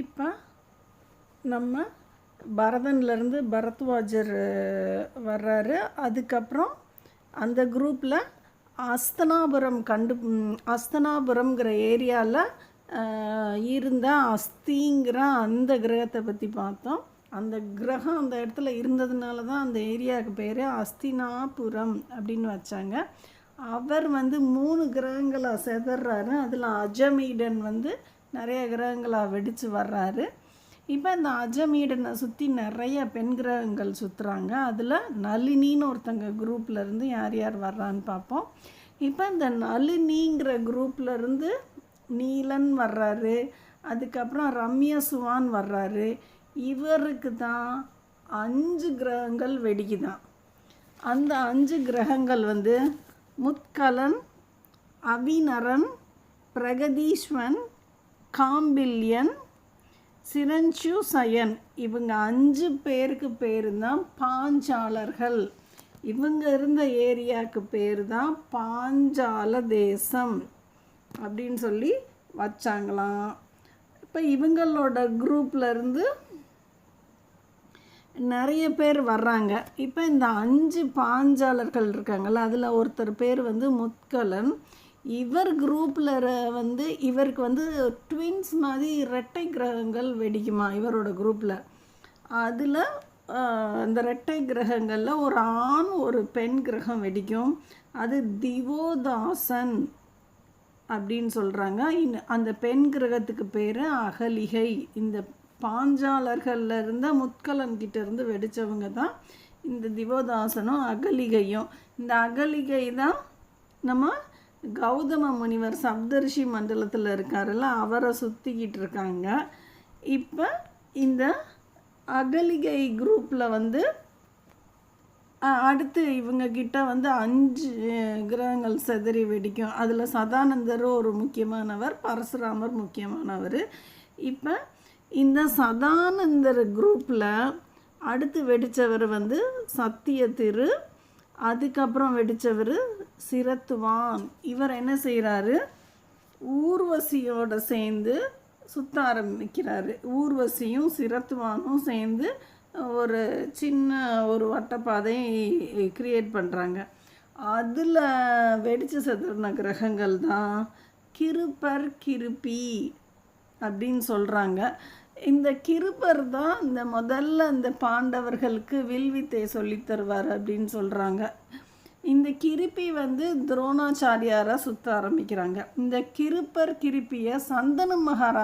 இப்போ நம்ம பரதன்லேருந்து பரத்வாஜர் வர்றாரு. அதுக்கப்புறம் அந்த குரூப்பில் அஸ்தனாபுரம் கண்டு அஸ்தனாபுரம்ங்கிற ஏரியாவில் இருந்த அஸ்திங்கிற அந்த கிரகத்தை பற்றி பார்த்தோம். அந்த கிரகம் அந்த இடத்துல இருந்ததுனால தான் அந்த ஏரியாவுக்கு பேர் அஸ்தினாபுரம் அப்படின்னு வச்சாங்க. அவர் வந்து மூணு கிரகங்களை செதறாரு. அதில் அஜமீடன் வந்து நிறைய கிரகங்களாக வெடித்து வர்றாரு. இப்போ இந்த அஜமீடனை சுற்றி நிறைய பெண் கிரகங்கள் சுற்றுறாங்க அதில் நளினின்னு ஒருத்தங்க குரூப்லேருந்து யார் யார் வர்றான்னு பார்ப்போம் இப்போ இந்த நளினிங்கிற குரூப்லேருந்து நீலன் வர்றாரு. அதுக்கப்புறம் ரம்யா சுவான் வர்றாரு. இவருக்கு தான் அஞ்சு கிரகங்கள் வெடிக்குதான். அந்த அஞ்சு கிரகங்கள் வந்து முத்கலன் அவிநரன் பிரகதீஸ்வன் காம்பில்யன் சிரஞ்சு சயன் இவங்க அஞ்சு பேருக்கு பேர் தான் பாஞ்சாலர்கள் இவங்க இருந்த ஏரியாவுக்கு பேர் தான் பாஞ்சால தேசம் அப்படின்னு சொல்லி வச்சாங்களாம். இப்போ இவங்களோட குரூப்லேருந்து நிறைய பேர் வர்றாங்க. இப்போ இந்த அஞ்சு பாஞ்சாலர்கள் இருக்காங்கள்ல அதில் ஒருத்தர் பேர் வந்து முத்கலன் இவர் குரூப்பில் வந்து இவருக்கு வந்து ட்வின்ஸ் மாதிரி இரட்டை கிரகங்கள் வெடிக்குமா இவரோட குரூப்பில் அதில் அந்த இரட்டை கிரகங்களில் ஒரு ஆண் ஒரு பெண் கிரகம் வெடிக்கும். அது திவோதாசன் அப்படின்னு சொல்கிறாங்க இன் அந்த பெண் கிரகத்துக்கு பேர் அகலிகை. இந்த பாஞ்சாலர்களில் இருந்த முத்கலன்கிட்ட இருந்து வெடித்தவங்க தான் இந்த திவோதாசனும் அகலிகையும். இந்த அகலிகை தான் நம்ம கௌதம முனிவர் சப்தரிஷி மண்டலத்தில் இருக்காருல்ல அவரை சுற்றிக்கிட்டு இருக்காங்க. இப்போ இந்த அகலிகை குரூப்பில் வந்து அடுத்து இவங்க கிட்ட வந்து அஞ்சு கிரகங்கள் செதறி வெடிக்கும். அதில் சதானந்தர் ஒரு முக்கியமானவர் பரசுராமர் முக்கியமானவர். இப்போ இந்த சதானந்தர் குரூப்பில் அடுத்து வெடித்தவர் வந்து சத்திய திரு அதுக்கப்புறம் வெடித்தவர் சிரத்துவான். இவர் என்ன செய்கிறாரு ஊர்வசியோட சேர்ந்து சுத்த ஆரம்பிக்கிறாரு. ஊர்வசியும் சிரத்துவானும் சேர்ந்து ஒரு சின்ன ஒரு வட்டப்பாதை கிரியேட் பண்ணுறாங்க அதில் வெடித்து செதறின கிரகங்கள் தான் கிருப்பர் கிருப்பி அப்படின்னு சொல்கிறாங்க இந்த கிருபர் தான் இந்த முதல்ல இந்த பாண்டவர்களுக்கு வில்வித்தை சொல்லித் தருவார் அப்படின்னு சொல்கிறாங்க இந்த கிருப்பி வந்து துரோணாச்சாரியாரை சுற்ற ஆரம்பிக்கிறாங்க. இந்த கிருப்பர் கிருப்பியை சந்தன மகாராஜ்